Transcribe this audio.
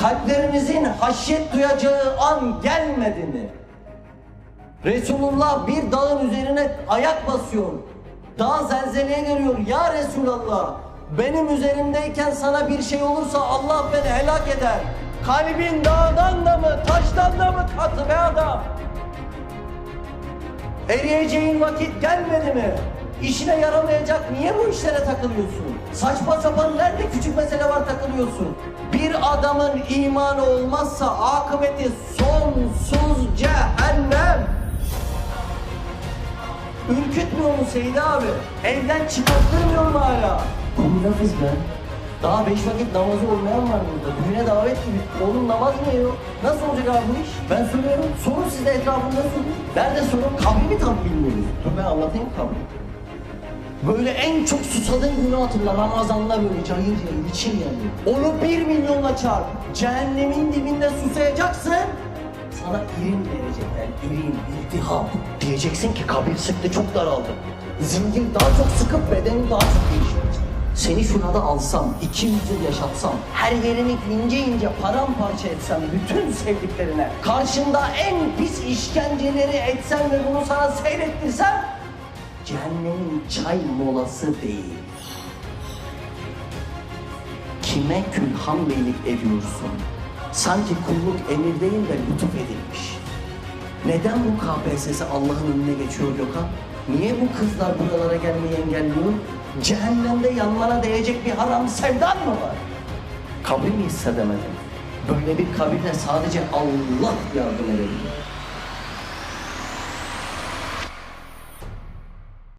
Kalplerinizin haşyet duyacağı an gelmedi mi? Resulullah bir dağın üzerine ayak basıyor. Dağ zelzeleye geliyor. Ya Resulallah benim üzerimdeyken sana bir şey olursa Allah beni helak eder. Kalbin dağdan da mı taştan da mı katı be adam? Eriyeceğin vakit gelmedi mi? İşine yaramayacak niye bu işlere takılıyorsun? Saçma sapan nerede küçük mesele var takılıyorsun? Bir adamın imanı olmazsa akıbeti sonsuz cehennem. Ürkütmüyor mu Seydi abi? Evden çıkarttırmıyor mu hala? Konu lafız be. Daha beş vakit namazı olmayan var burada. Düğüne davet gibi. Oğlum namaz mı yok? Nasıl olacak abi bu iş? Ben soruyorum. Sorun siz de etrafında sorun. Nerede sorun? Kabri mi tam bilmiyoruz? Dur ben anlatayım kabri. Böyle en çok susadığın günü hatırla. Ramazan'da böyle cayır cayır için yanıyor. Onu bir milyonla çarp. Cehennemin dibinde susayacaksın. Sana irin verecekler. İrin, iltihap. Diyeceksin ki kabir sıktı çok daraldı. Zincir daha çok sıkıp bedeni daha çok değiştirecek. Seni şurada alsam, iki yüzyıl yaşatsam, her yerini ince ince paramparça etsem bütün sevdiklerine, karşında en pis işkenceleri etsem ve bunu sana seyrettirsem, cehennemin çay molası değil. Kime külhan beylik ediyorsun? Sanki kulluk emir değil de lütuf edilmiş. Neden bu KPSS Allah'ın önüne geçiyor Gökhan? Niye bu kızlar buralara gelmeyi engelliyor? Cehennemde yanmana değecek bir haram sevdan mı var? Kabri mi hissedemedin? Böyle bir kabirde sadece Allah yardım edebilir.